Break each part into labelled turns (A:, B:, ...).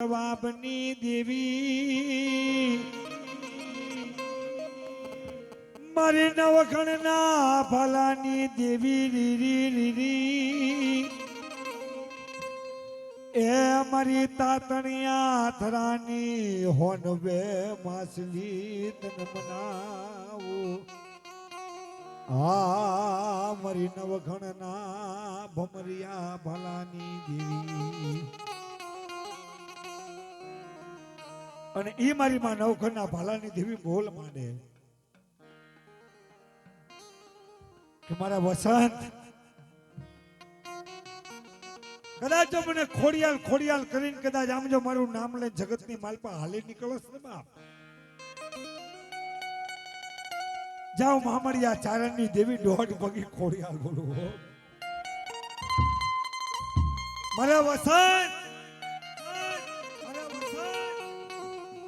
A: જવાબની દેવી. મારી નવખણના ફલાની દેવી રીરી રીરી એ મારી તાતણિયા થરાની હોનવે માસલી તન મનાવું. આ મારી નવખણના ભમરિયા ભલાની દેવી. અને એ મારી માં નવઘરના ભાલાની દેવી બોલ માંડે. કે મારા વસંત, કદાચ જો મને ખોડિયાલ ખોડિયાલ કરીને કદાચ આમ જો મારું નામ લઈને જગતની માલપા હાલી નીકળો ને બાપ. જાઓ મામડિયા ચારણની દેવી દોઢ પગી ખોડિયાલ બોલું મારા વસંત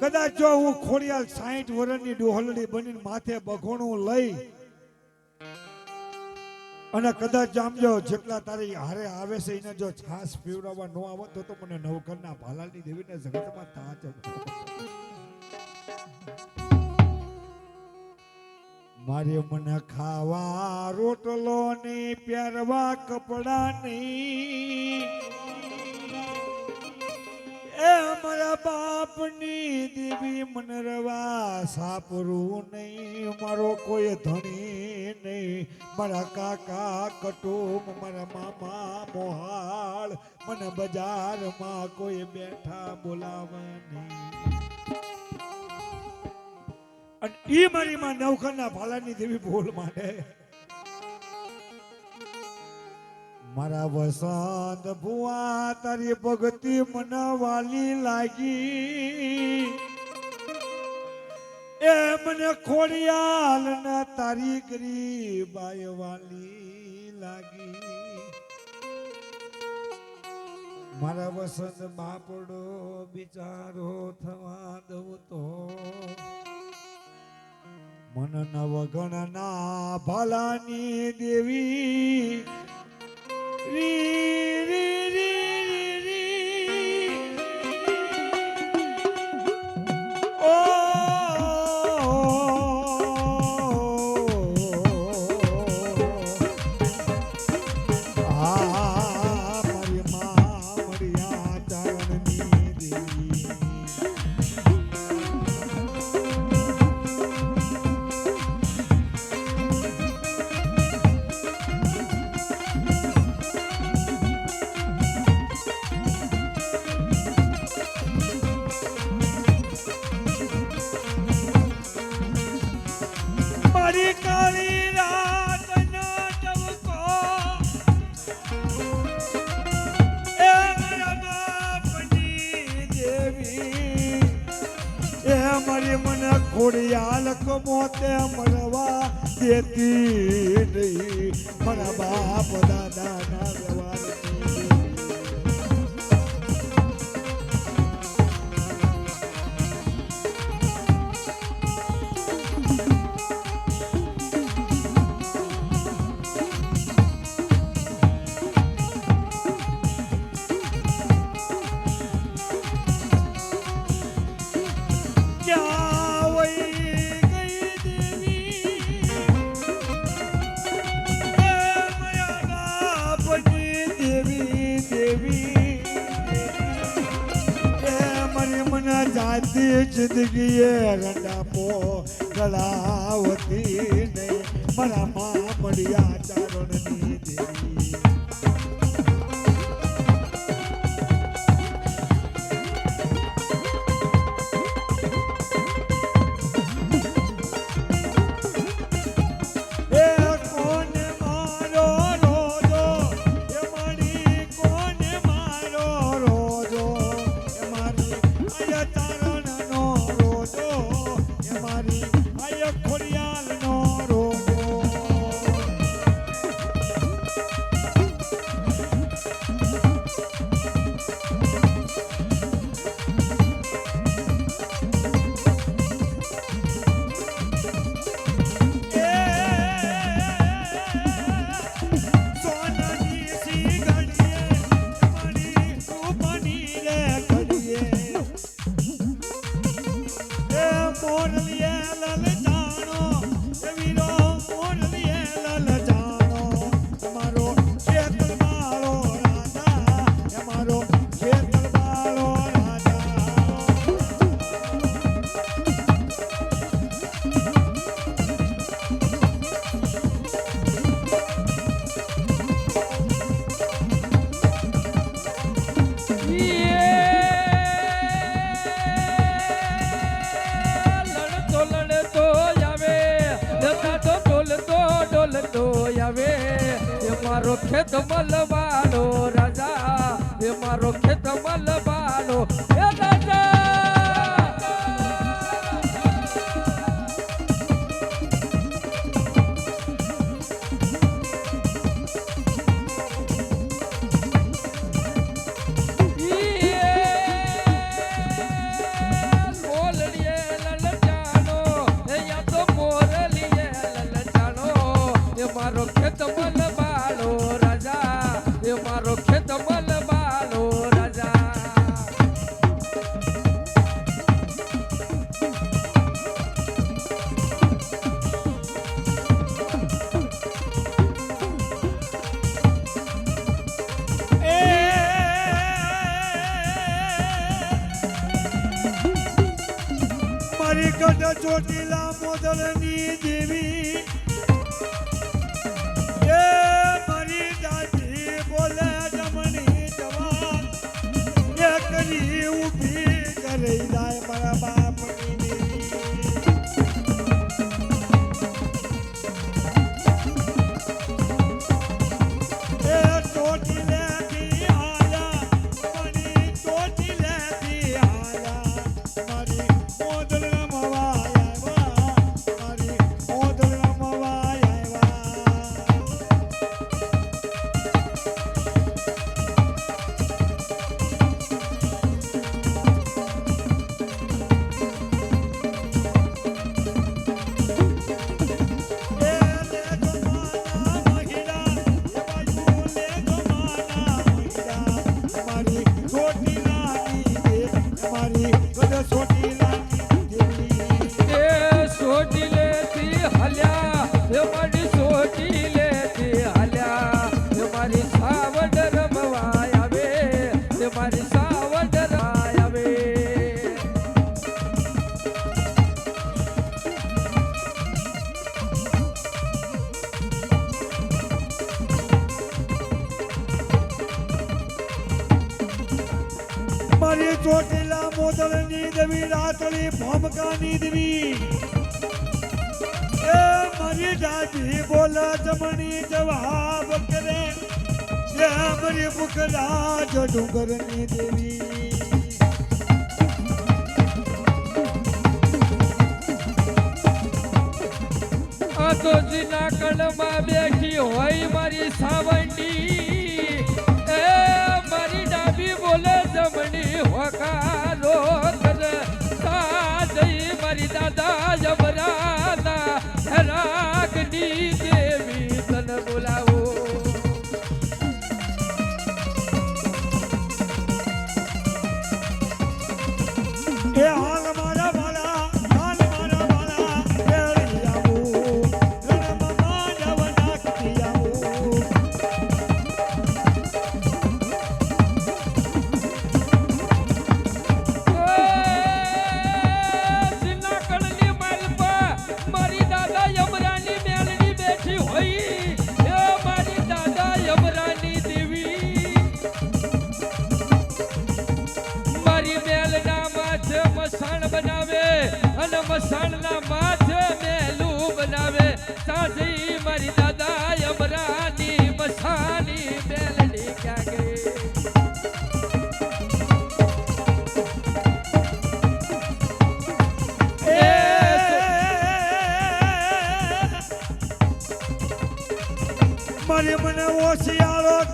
A: કદાચ જો હું ખોડિયાલ સાઠ વર્ષની ડોહલડી બનીને માથે બઘોણું લઈ અને કદાચ જામજો જેટલા તારી હારે આવે છે, એને જો છાસ પીવડાવવા ન આવે તો મને નવકરના ભાલાની દેવીને જગતમાં તાજ મારે મને ખાવા રોટલો નહીં પહેરવા કપડા નહીં એ મારા બાપની દેવી મને રવા સાપરું નહીં. મારો કોઈ ધણી નહીં. મારા કાકા કટુંબ, મારા મામા મોહાળ. મને બજારમાં કોઈ બેઠા નહીં. અને ઈ મારી માં નવખરના ભાલાની દેવી બોલ માંડે. મારા વસંત ભુવા તારી ભક્તિ મને વાલી લાગી. એ મને ખોડિયાલ ના તારી ગરીબાય વાલી લાગી. મારા વસંત બાપડો બિચારો થવા દઉં તો. મન નવગણના ભલાની દેવી ri કમોતે મળવા દેતી નહીં. મારા બાપ દાદા ના વ્યવહાર જાતી જિંદગીએ રંડાપો ગળાવતી નહીં. મારા મા પડ્યા ચારણની દેવી. ધમલવા ચોટીલા મોદલની દેવી. એ મારી દાદી બોલે જમણી જવાન. એ કરી ઊભી કરે જાય મારા ચોટીલા મોદલની દેવી રાતળી ભોમકાની દેવી એ મારી દાદી બોલ જમણી જવાબ કરે એ મારી બુકરાજ ડુંગરની દેવી
B: આ તો જીના કણમાં બેઠી હોય મારી સાવંડી એ મારી ડાબી બોલે જમણી હોકારો મારી દાદા જમરાના રાગની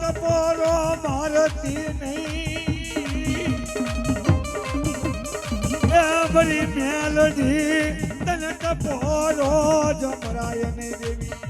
A: ટપોરો મારતી નહીં. મારી મેલડી તને ટપોરો જમરાય નહીં દેવી.